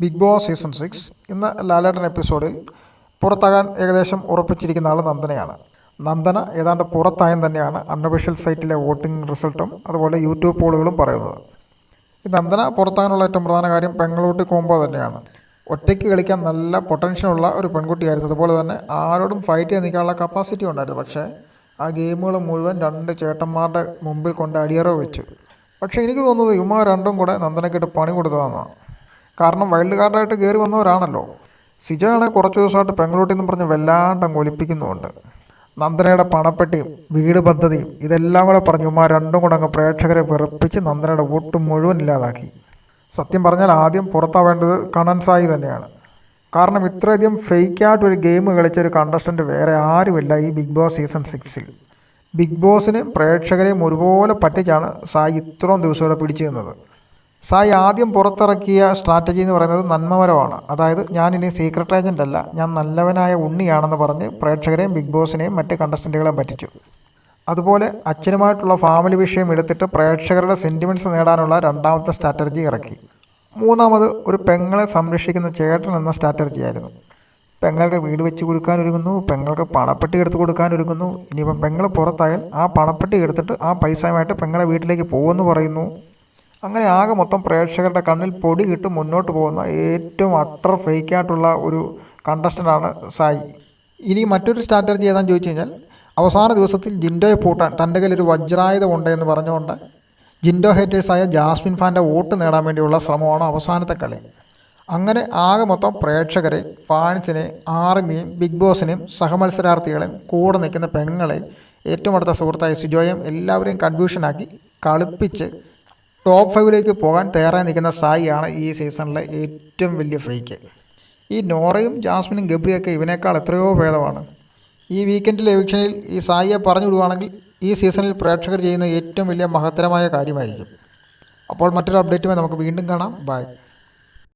Big Boss season six ഇന്ന് ലാലേട്ടൻ എപ്പിസോഡിൽ പുറത്താകാൻ ഏകദേശം ഉറപ്പിച്ചിരിക്കുന്ന ആൾ നന്ദനയാണ്. നന്ദന ഏതാണ്ട് പുറത്തായം തന്നെയാണ് അൺഒഫീഷ്യൽ സൈറ്റിലെ വോട്ടിംഗ് റിസൾട്ടും അതുപോലെ യൂട്യൂബ് പോളുകളും പറയുന്നത്. ഈ നന്ദന പുറത്താകാനുള്ള ഏറ്റവും പ്രധാന കാര്യം പെങ്ങളൂട്ടി കോമ്പോ തന്നെയാണ്. ഒറ്റയ്ക്ക് കളിക്കാൻ നല്ല പൊട്ടൻഷ്യലുള്ള ഒരു പെൺകുട്ടിയായിരുന്നു. അതുപോലെ തന്നെ ആരോടും ഫൈറ്റ് ചെയ്യാൻ നിൽക്കാനുള്ള കപ്പാസിറ്റി ഉണ്ടായിരുന്നു. പക്ഷേ ആ ഗെയിമുകൾ മുഴുവൻ രണ്ട് ചേട്ടന്മാരുടെ മുമ്പിൽ കൊണ്ട് അടിയറോ വെച്ചു. പക്ഷേ എനിക്ക് തോന്നുന്നത് യുമാ രണ്ടും കൂടെ നന്ദനക്കിട്ട് പണി കൊടുത്തതാണ് കാരണം വൈൽഡ് കാർഡായിട്ട് കയറി വന്നവരാണല്ലോ. സിജോയാണെ കുറച്ച് ദിവസമായിട്ട് പെങ്ങളൂട്ടിൽ എന്ന് പറഞ്ഞ് വല്ലാണ്ട് അങ്ങ് നന്ദനയുടെ പണപ്പെട്ടിയും വീട് പദ്ധതിയും ഇതെല്ലാം കൂടെ പറഞ്ഞു ഉമ്മ രണ്ടും കൂടെ അങ്ങ് പ്രേക്ഷകരെ വെറുപ്പിച്ച് നന്ദനയുടെ വോട്ട് മുഴുവൻ ഇല്ലാതാക്കി. സത്യം പറഞ്ഞാൽ ആദ്യം പുറത്താവേണ്ടത് കണ്ണൻ സായി തന്നെയാണ്. കാരണം ഇത്രയധികം ഫേക്കായിട്ട് ഒരു ഗെയിം കളിച്ച ഒരു കണ്ടസ്റ്റന്റ് വേറെ ആരുമില്ല ഈ ബിഗ് ബോസ് സീസൺ സിക്സിൽ. ബിഗ് ബോസിനെയും പ്രേക്ഷകരെയും ഒരുപോലെ പറ്റിച്ചാണ് സായി ഇത്രയും ദിവസം ഇവിടെ പിടിച്ചു നിന്നത് സായി ആദ്യം പുറത്തിറക്കിയ സ്ട്രാറ്റജി എന്ന് പറയുന്നത് നന്മപരമാണ് അതായത് ഞാനിനി സീക്രട്ട് ഏജന്റ് അല്ല ഞാൻ നല്ലവനായ ഉണ്ണിയാണെന്ന് പറഞ്ഞ് പ്രേക്ഷകരെയും ബിഗ് ബോസിനെയും മറ്റ് കണ്ടസ്റ്റന്റുകളെയും പറ്റിച്ചു. അതുപോലെ അച്ഛനുമായിട്ടുള്ള ഫാമിലി വിഷയം എടുത്തിട്ട് പ്രേക്ഷകരുടെ സെന്റിമെന്റ്സ് നേടാനുള്ള രണ്ടാമത്തെ സ്ട്രാറ്റജി ഇറക്കി. മൂന്നാമത് ഒരു പെങ്ങളെ സംരക്ഷിക്കുന്ന ചേട്ടൻ എന്ന സ്ട്രാറ്റജി ആയിരുന്നു. പെങ്ങൾക്ക് വീട് വെച്ച് കൊടുക്കാൻ ഒരുങ്ങുന്നു പെങ്ങൾക്ക് പണപ്പെട്ടി എടുത്ത് കൊടുക്കാൻ ഒരുങ്ങുന്നു. ഇനിയിപ്പം പെങ്ങൾ പുറത്തായാൽ ആ പണപ്പെട്ടി എടുത്തിട്ട് ആ പൈസയുമായിട്ട് പെങ്ങളെ വീട്ടിലേക്ക് പോകുമെന്ന് പറയുന്നു. അങ്ങനെ ആകെ മൊത്തം പ്രേക്ഷകരുടെ കണ്ണിൽ പൊടി കിട്ട് മുന്നോട്ട് പോകുന്ന ഏറ്റവും അട്ടർ ഫേക്കായിട്ടുള്ള ഒരു കണ്ടസ്റ്റന്റാണ് സായി. ഇനി മറ്റൊരു സ്ട്രാറ്റജി ഏതാണെന്ന് ചോദിച്ചു കഴിഞ്ഞാൽ അവസാന ദിവസത്തിൽ ജിൻഡോയെ പൂട്ടാൻ തന്റെ കയ്യിൽ ഒരു വജ്രായുധം ഉണ്ട് എന്ന് പറഞ്ഞുകൊണ്ട് ജിൻഡോ ഹേറ്റേഴ്സായ ജാസ്മിൻ ഫാന്റെ വോട്ട് നേടാൻ വേണ്ടിയുള്ള ശ്രമമാണ് അവസാനത്തെ കളി. അങ്ങനെ ആകെ മൊത്തം പ്രേക്ഷകരെ ഫാൻസിനെ ആർമിയും ബിഗ് ബോസിനെയും സഹമത്സരാർത്ഥികളെയും കൂടെ നിൽക്കുന്ന പെങ്ങളെയും ഏറ്റവും അടുത്ത സുഹൃത്തായ സുജോയും എല്ലാവരെയും കൺഫ്യൂഷനാക്കി കളിപ്പിച്ച് ടോപ്പ് ഫൈവിലേക്ക് പോകാൻ തയ്യാറായി നിൽക്കുന്ന സായിയാണ് ഈ സീസണിലെ ഏറ്റവും വലിയ ഫേക്ക് ഈ നോറയും ജാസ്മിനും ഗബ്രിയൊക്കെ ഇവനേക്കാൾ എത്രയോ ഭേദമാണ്. ഈ വീക്കെൻഡിലെ എവിക്ഷനിൽ ഈ സായിയെ പറഞ്ഞു വിടുവാണെങ്കിൽ ഈ സീസണിൽ പ്രേക്ഷകർ ചെയ്യുന്ന ഏറ്റവും വലിയ മഹത്തരമായ കാര്യമായിരിക്കും. അപ്പോൾ മറ്റൊരു അപ്ഡേറ്റുമായി നമുക്ക് വീണ്ടും കാണാം. ബൈ